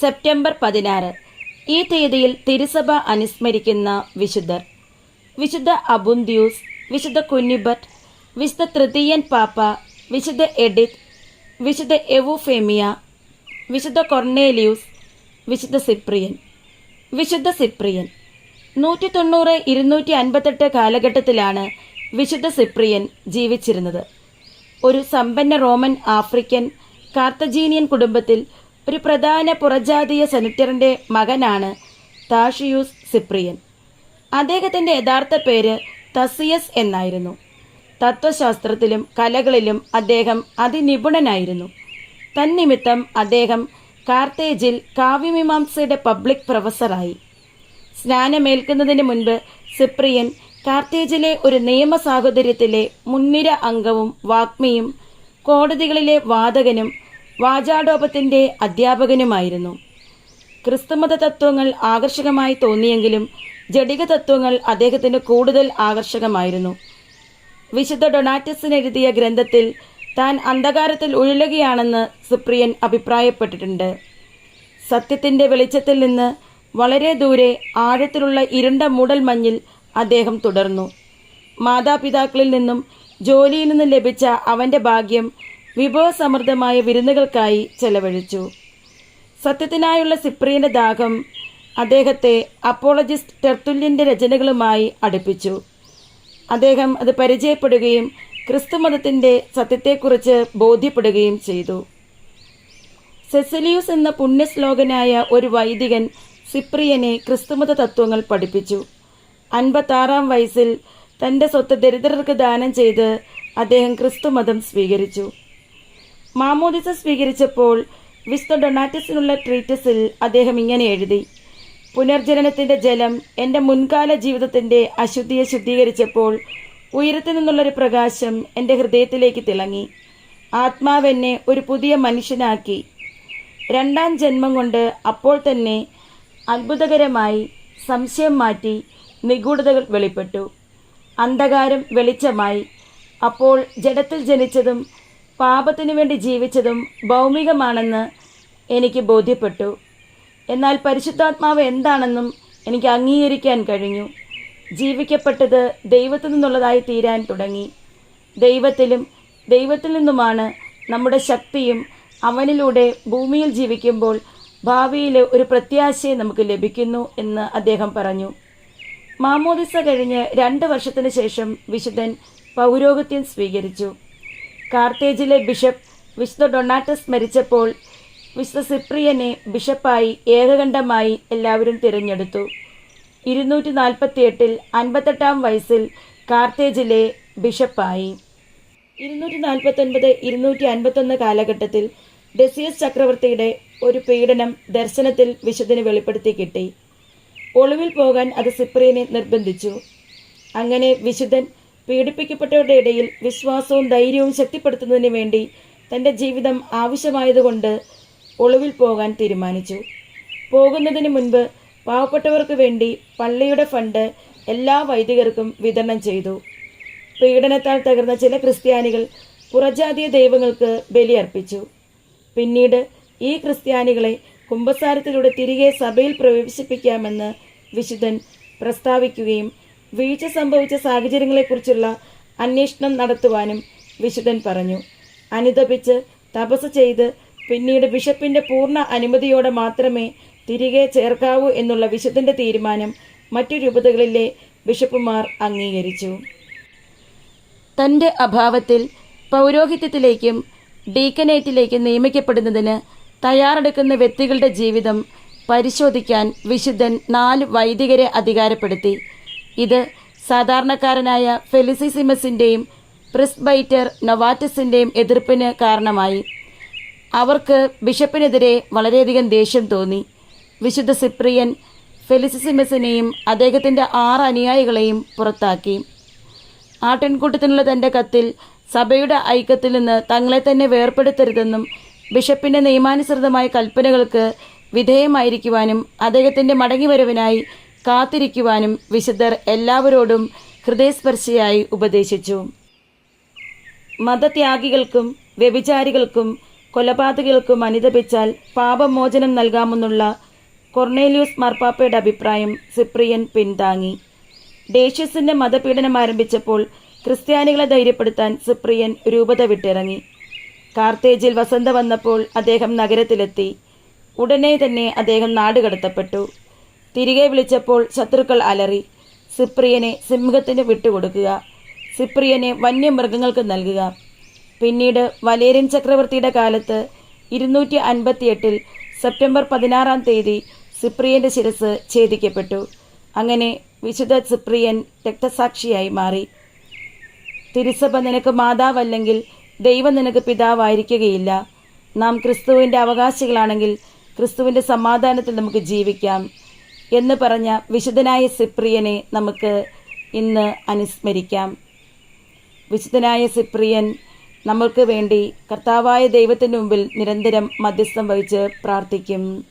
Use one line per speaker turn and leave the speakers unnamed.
September പതിനാറ്. ഈ തീയതിയിൽ തിരുസഭ അനുസ്മരിക്കുന്ന വിശുദ്ധർ. വിശുദ്ധ അബുന്ദ്യൂസ് വിശുദ്ധ കുഞ്ഞിബറ്റ് വിശുദ്ധ തൃതീയൻ പാപ്പ വിശുദ്ധ എഡിത്ത് വിശുദ്ധ എവുഫേമിയ വിശുദ്ധ കൊർണേലിയൂസ് വിശുദ്ധ സിപ്രിയൻ. വിശുദ്ധ സിപ്രിയൻ. നൂറ്റി തൊണ്ണൂറ് ഇരുന്നൂറ്റി അൻപത്തെട്ട് കാലഘട്ടത്തിലാണ് വിശുദ്ധ സിപ്രിയൻ ജീവിച്ചിരുന്നത്. ഒരു സമ്പന്ന റോമൻ ആഫ്രിക്കൻ കാർത്തജീനിയൻ കുടുംബത്തിൽ ഒരു പ്രധാന പുറജാതീയ സെനറ്ററിന്റെ മകനാണ് താഷിയൂസ് സിപ്രിയൻ. അദ്ദേഹത്തിന്റെ യഥാർത്ഥ പേര് തസിയസ് എന്നായിരുന്നു. തത്വശാസ്ത്രത്തിലും കലകളിലും അദ്ദേഹം അതിനിപുണനായിരുന്നു. തന്നിമിത്തം അദ്ദേഹം കാർത്തേജിൽ കാവ്യമീമാംസയുടെ പബ്ലിക് പ്രൊഫസറായി. സ്നാനമേൽക്കുന്നതിന് മുൻപ് സിപ്രിയൻ കാർത്തേജിലെ ഒരു നിയമ സാഹോദര്യത്തിലെ മുൻനിര അംഗവും വാഗ്മിയും കോടതികളിലെ വാദകനും വാചാടോപത്തിന്റെ അധ്യാപകനുമായിരുന്നു. ക്രിസ്തുമത തത്വങ്ങൾ ആകർഷകമായി തോന്നിയെങ്കിലും ജഡിക തത്വങ്ങൾ അദ്ദേഹത്തിന് കൂടുതൽ ആകർഷകമായിരുന്നു. വിശുദ്ധ ഡൊണാറ്റസിന് എഴുതിയ ഗ്രന്ഥത്തിൽ താൻ അന്ധകാരത്തിൽ ഉഴലുകയാണെന്ന് സുപ്രിയൻ അഭിപ്രായപ്പെട്ടിട്ടുണ്ട്. സത്യത്തിന്റെ വെളിച്ചത്തിൽ നിന്ന് വളരെ ദൂരെ ആഴത്തിലുള്ള ഇരുണ്ട മൂടൽ മഞ്ഞിൽ അദ്ദേഹം തുടർന്നു. മാതാപിതാക്കളിൽ നിന്നും ജോലിയിൽ നിന്നും ലഭിച്ച അവന്റെ ഭാഗ്യം വിഭവസമൃദ്ധമായ വിരുന്നുകൾക്കായി ചെലവഴിച്ചു. സത്യത്തിനായുള്ള സിപ്രിയന്റെ ദാഹം അദ്ദേഹത്തെ അപ്പോളജിസ്റ്റ് ടെർത്തുല്യന്റെ രചനകളുമായി അടുപ്പിച്ചു. അദ്ദേഹം അത് പരിചയപ്പെടുകയും ക്രിസ്തുമതത്തിന്റെ സത്യത്തെക്കുറിച്ച് ബോധ്യപ്പെടുകയും ചെയ്തു. സെസലിയൂസ് എന്ന പുണ്യശ്ലോകനായ ഒരു വൈദികൻ സിപ്രിയനെ ക്രിസ്തുമത തത്വങ്ങൾ പഠിപ്പിച്ചു. അൻപത്താറാം വയസ്സിൽ തന്റെ സ്വത്ത് ദരിദ്രർക്ക് ദാനം ചെയ്ത് അദ്ദേഹം ക്രിസ്തുമതം സ്വീകരിച്ചു. മാമോദിസ സ്വീകരിച്ചപ്പോൾ വിസ്തു ഡൊണാറ്റസിനുള്ള ട്രീറ്റസിൽ അദ്ദേഹം ഇങ്ങനെ എഴുതി പുനർജനനത്തിന്റെ ജലം എന്റെ മുൻകാല ജീവിതത്തിന്റെ അശുദ്ധിയെ ശുദ്ധീകരിച്ചപ്പോൾ ഉയരത്തിൽ നിന്നുള്ളൊരു പ്രകാശം എന്റെ ഹൃദയത്തിലേക്ക് തിളങ്ങി. ആത്മാവെന്നെ ഒരു പുതിയ മനുഷ്യനാക്കി. രണ്ടാം ജന്മം കൊണ്ട് അപ്പോൾ തന്നെ അത്ഭുതകരമായി സംശയം മാറ്റി നിഗൂഢതകൾ വെളിപ്പെട്ടു. അന്ധകാരം വെളിച്ചമായി. അപ്പോൾ ജഡത്തിൽ ജനിച്ചതും പാപത്തിനു വേണ്ടി ജീവിച്ചതും ഭൗമികമാണെന്ന് എനിക്ക് ബോധ്യപ്പെട്ടു. എന്നാൽ പരിശുദ്ധാത്മാവ് എന്താണെന്നും എനിക്ക് അംഗീകരിക്കാൻ കഴിഞ്ഞു. ജീവിക്കപ്പെട്ടത് ദൈവത്തിൽ നിന്നുള്ളതായി തീരാൻ തുടങ്ങി. ദൈവത്തിലും ദൈവത്തിൽ നിന്നുമാണ് നമ്മുടെ ശക്തിയും അവനിലൂടെ ഭൂമിയിൽ ജീവിക്കുമ്പോൾ ഭാവിയിൽ ഒരു പ്രത്യാശയെ നമുക്ക് ലഭിക്കുന്നു എന്ന് അദ്ദേഹം പറഞ്ഞു. മാമോദിസ കഴിഞ്ഞ് രണ്ട് വർഷത്തിന് ശേഷം വിശുദ്ധൻ പൗരോഗത്യം സ്വീകരിച്ചു. കാർത്തേജിലെ ബിഷപ്പ് വിശുദ്ധ ഡൊണാറ്റസ് മരിച്ചപ്പോൾ വിശുദ്ധ സിപ്രിയനെ ബിഷപ്പായി ഏകകണ്ഠമായി എല്ലാവരും തിരഞ്ഞെടുത്തു. ഇരുന്നൂറ്റി നാൽപ്പത്തിയെട്ടിൽ അൻപത്തെട്ടാം വയസ്സിൽ കാർത്തേജിലെ ബിഷപ്പായി. ഇരുന്നൂറ്റി നാൽപ്പത്തൊൻപത് ഇരുന്നൂറ്റി അൻപത്തൊന്ന് കാലഘട്ടത്തിൽ ഡെസിയസ് ചക്രവർത്തിയുടെ ഒരു പീഡനം ദർശനത്തിൽ വിശുദ്ധന് വെളിപ്പെടുത്തി കിട്ടി. ഒളിവിൽ പോകാൻ അത് സിപ്രിയനെ നിർബന്ധിച്ചു. അങ്ങനെ വിശുദ്ധൻ പീഡിപ്പിക്കപ്പെട്ടവരുടെ ഇടയിൽ വിശ്വാസവും ധൈര്യവും ശക്തിപ്പെടുത്തുന്നതിന് വേണ്ടി തന്റെ ജീവിതം ആവശ്യമായതുകൊണ്ട് ഒളിവിൽ പോകാൻ തീരുമാനിച്ചു. പോകുന്നതിന് മുൻപ് പാവപ്പെട്ടവർക്ക് വേണ്ടി പള്ളിയുടെ ഫണ്ട് എല്ലാ വൈദികർക്കും വിതരണം ചെയ്തു. പീഡനത്താൽ തകർന്ന ചില ക്രിസ്ത്യാനികൾ പുറജാതീയ ദൈവങ്ങൾക്ക് ബലിയർപ്പിച്ചു. പിന്നീട് ഈ ക്രിസ്ത്യാനികളെ കുംഭസാരത്തിലൂടെ തിരികെ സഭയിൽ പ്രവേശിപ്പിക്കാമെന്ന് വിശുദ്ധൻ പ്രസ്താവിക്കുകയും വീഴ്ച സംഭവിച്ച സാഹചര്യങ്ങളെക്കുറിച്ചുള്ള അന്വേഷണം നടത്തുവാനും വിശുദ്ധൻ പറഞ്ഞു. അനുതപിച്ച് തപസ് ചെയ്ത് പിന്നീട് ബിഷപ്പിന്റെ പൂർണ അനുമതിയോടെ മാത്രമേ തിരികെ ചേർക്കാവൂ എന്നുള്ള വിശുദ്ധന്റെ തീരുമാനം മറ്റു രൂപതകളിലെ ബിഷപ്പുമാർ അംഗീകരിച്ചു. തന്റെ അഭാവത്തിൽ പൗരോഹിത്യത്തിലേക്കും ഡീക്കനേറ്റിലേക്കും നിയമിക്കപ്പെടുന്നതിന് തയ്യാറെടുക്കുന്ന വ്യക്തികളുടെ ജീവിതം പരിശോധിക്കാൻ വിശുദ്ധൻ നാല് വൈദികരെ അധികാരപ്പെടുത്തി. ഇത് സാധാരണക്കാരനായ ഫെലിസിസിമസിന്റെയും പ്രിസ്ബൈറ്റർ നൊവാറ്റസിന്റെയും എതിർപ്പിന് കാരണമായി. അവർക്ക് ബിഷപ്പിനെതിരെ വളരെയധികം ദേഷ്യം തോന്നി. വിശുദ്ധ സിപ്രിയൻ ഫെലിസിസിമസിനെയും അദ്ദേഹത്തിന്റെ ആറ് അനുയായികളെയും പുറത്താക്കി. ആട്ടിൻകൂട്ടത്തിനുള്ള തന്റെ കത്തിൽ സഭയുടെ ഐക്യത്തിൽ നിന്ന് തങ്ങളെ തന്നെ വേർപെടുത്തരുതെന്നും ബിഷപ്പിന്റെ നിയമാനുസൃതമായ കൽപ്പനകൾക്ക് വിധേയമായിരിക്കുവാനും അദ്ദേഹത്തിന്റെ മടങ്ങിവരവിനായി കാത്തിരിക്കുവാനും വിശുദ്ധർ എല്ലാവരോടും ഹൃദയസ്പർശിയായി ഉപദേശിച്ചു. മതത്യാഗികൾക്കും വ്യഭിചാരികൾക്കും കൊലപാതകൾക്കും അനുദപിച്ചാൽ പാപമോചനം നൽകാമെന്നുള്ള കൊർണേലിയൂസ് മാർപ്പാപ്പയുടെ അഭിപ്രായം സിപ്രിയൻ പിന്താങ്ങി ഡേഷ്യസിന്റെ മതപീഡനം ആരംഭിച്ചപ്പോൾ ക്രിസ്ത്യാനികളെ ധൈര്യപ്പെടുത്താൻ സിപ്രിയൻ രൂപത വിട്ടിറങ്ങി. കാർത്തേജിൽ വസന്ത വന്നപ്പോൾ അദ്ദേഹം നഗരത്തിലെത്തി. ഉടനെ തന്നെ അദ്ദേഹം നാടുകടത്തപ്പെട്ടു. തിരികെ വിളിച്ചപ്പോൾ ശത്രുക്കൾ അലറി. സിപ്രിയനെ സിംഹത്തിന് വിട്ടുകൊടുക്കുക. സിപ്രിയനെ വന്യമൃഗങ്ങൾക്ക് നൽകുക. പിന്നീട് വലേരിൻ ചക്രവർത്തിയുടെ കാലത്ത് ഇരുന്നൂറ്റി അൻപത്തിയെട്ടിൽ സെപ്റ്റംബർ പതിനാറാം തീയതി സിപ്രിയന്റെ ശിരസ് ഛേദിക്കപ്പെട്ടു. അങ്ങനെ വിശുദ്ധ സിപ്രിയൻ രക്തസാക്ഷിയായി മാറി. തിരുസഭ നിനക്ക് മാതാവല്ലെങ്കിൽ ദൈവം നിനക്ക് പിതാവായിരിക്കുകയില്ല. നാം ക്രിസ്തുവിന്റെ അവകാശികളാണെങ്കിൽ ക്രിസ്തുവിന്റെ സമാധാനത്തിൽ നമുക്ക് ജീവിക്കാം. എന്ന് പറഞ്ഞ വിശുദ്ധനായ സിപ്രിയനെ നമുക്ക് ഇന്ന് അനുസ്മരിക്കാം. വിശുദ്ധനായ സിപ്രിയൻ നമ്മൾക്ക് വേണ്ടി കർത്താവായ ദൈവത്തിന് മുമ്പിൽ നിരന്തരം മധ്യസ്ഥം വഹിച്ച് പ്രാർത്ഥിക്കും.